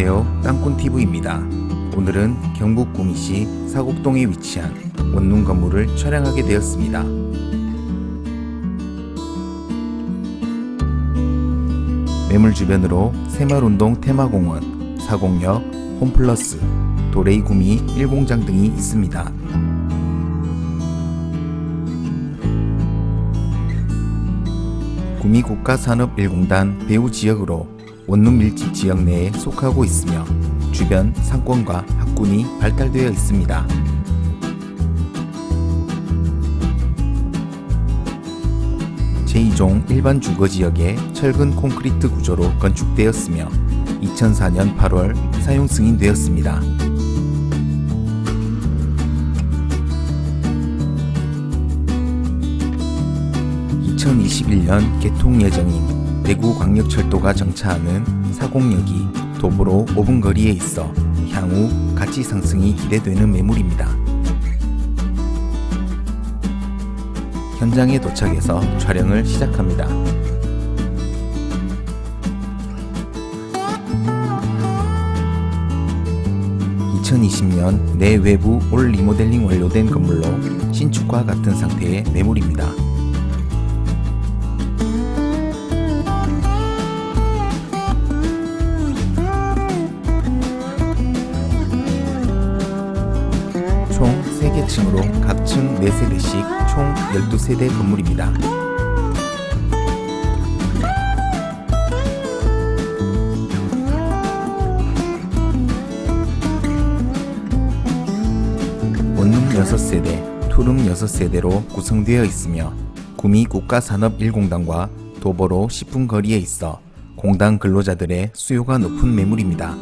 안녕하세요. 땅꾼TV입니다. 오늘은 경북 구미시 사곡동에 위치한 원룸 건물을 촬영하게 되었습니다. 매물 주변으로 새마을운동 테마공원, 사곡역, 홈플러스, 도레이 구미 1공장 등이 있습니다. 구미 국가산업 1공단 배후 지역으로 원룸 밀집 지역 내에 속하고 있으며 주변 상권과 학군이 발달되어 있습니다. 제2종 일반 주거 지역에 철근 콘크리트 구조로 건축되었으며 2004년 8월 사용 승인되었습니다. 2021년 개통 예정인 대구광역철도가 정차하는 사곡역이 도보로 5분 거리에 있어 향후 가치 상승이 기대되는 매물입니다. 현장에 도착해서 촬영을 시작합니다. (2020년) 내외부 올 리모델링 완료된 건물로 신축과 같은 상태의 매물입니다. 3개 층으로 각층 4세대씩 총 12세대 건물입니다. 원룸 6세대, 투룸 6세대로 구성되어 있으며 구미 국가산업1공단과 도보로 10분 거리에 있어 공단 근로자들의 수요가 높은 매물입니다.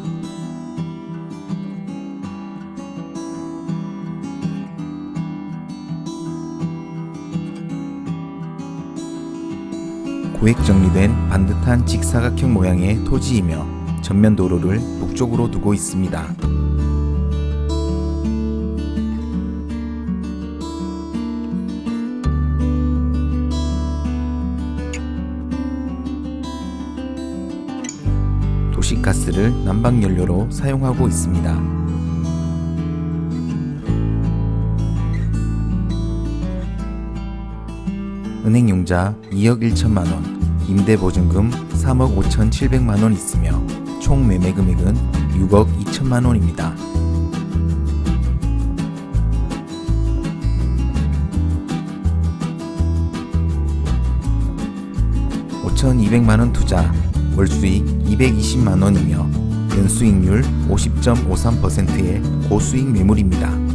구획 정리된 반듯한 직사각형 모양의 토지이며 전면 도로를 북쪽으로 두고 있습니다. 도시가스를 난방 연료로 사용하고 있습니다. 은행용자 2억 1천만 원, 임대보증금 3억 5천 7백만 원 있으며 총 매매 금액은 6억 2천만 원입니다. (5,200만 원) 투자 월수익 (220만 원이며 연수익률 (50.53%의) 고수익 매물입니다.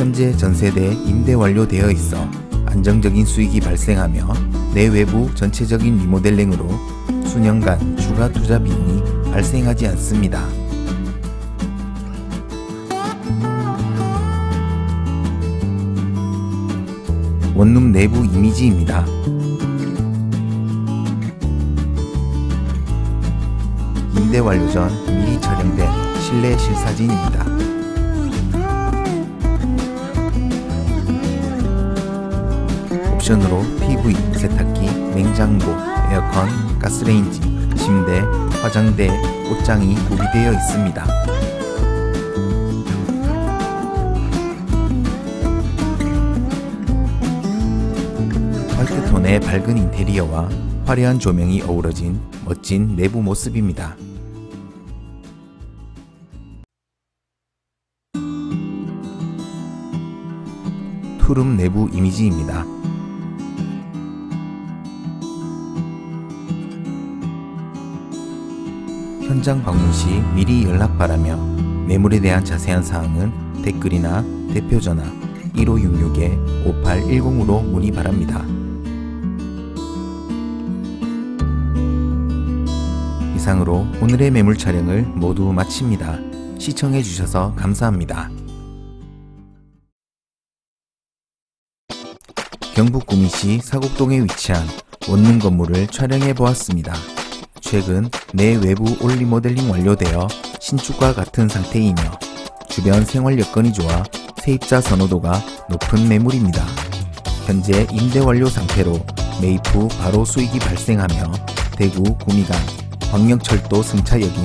현재 전세대 임대 완료되어 있어 안정적인 수익이 발생하며 내외부 전체적인 리모델링으로 수년간 추가 투자 비용이 발생하지 않습니다. 원룸 내부 이미지입니다. 임대 완료 전 미리 촬영된 실내 실사진입니다. 옵션으로 TV, 세탁기, 냉장고, 에어컨, 가스레인지, 침대, 화장대, 옷장이 구비되어 있습니다. 화이트 톤의 밝은 인테리어와 화려한 조명이 어우러진 멋진 내부 모습입니다. 투룸 내부 이미지입니다. 현장 방문 시 미리 연락 바라며 매물에 대한 자세한 사항은 댓글이나 대표 전화 1566-5810으로 문의 바랍니다. 이상으로 오늘의 매물 촬영을 모두 마칩니다. 시청해 주셔서 감사합니다. 경북 구미시 사곡동에 위치한 원룸 건물을 촬영해 보았습니다. 최근 내 외부 올리 모델링 완료되어 신축과 같은 상태이며 주변 생활 여건이 좋아 세입자 선호도가 높은 매물입니다. 현재 임대 완료 상태로 매입 후 바로 수익이 발생하며 대구 구미간 광역철도 승차역인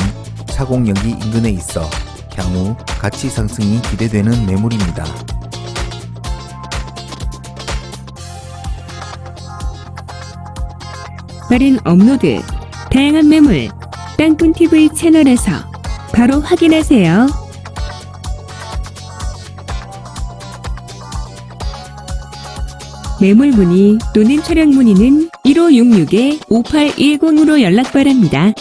사곡역이 인근에 있어 향후 가치 상승이 기대되는 매물입니다. 빠른 업로드, 다양한 매물, 땅꾼TV 채널에서 바로 확인하세요. 매물 문의 또는 촬영 문의는 1566-5810으로 연락 바랍니다.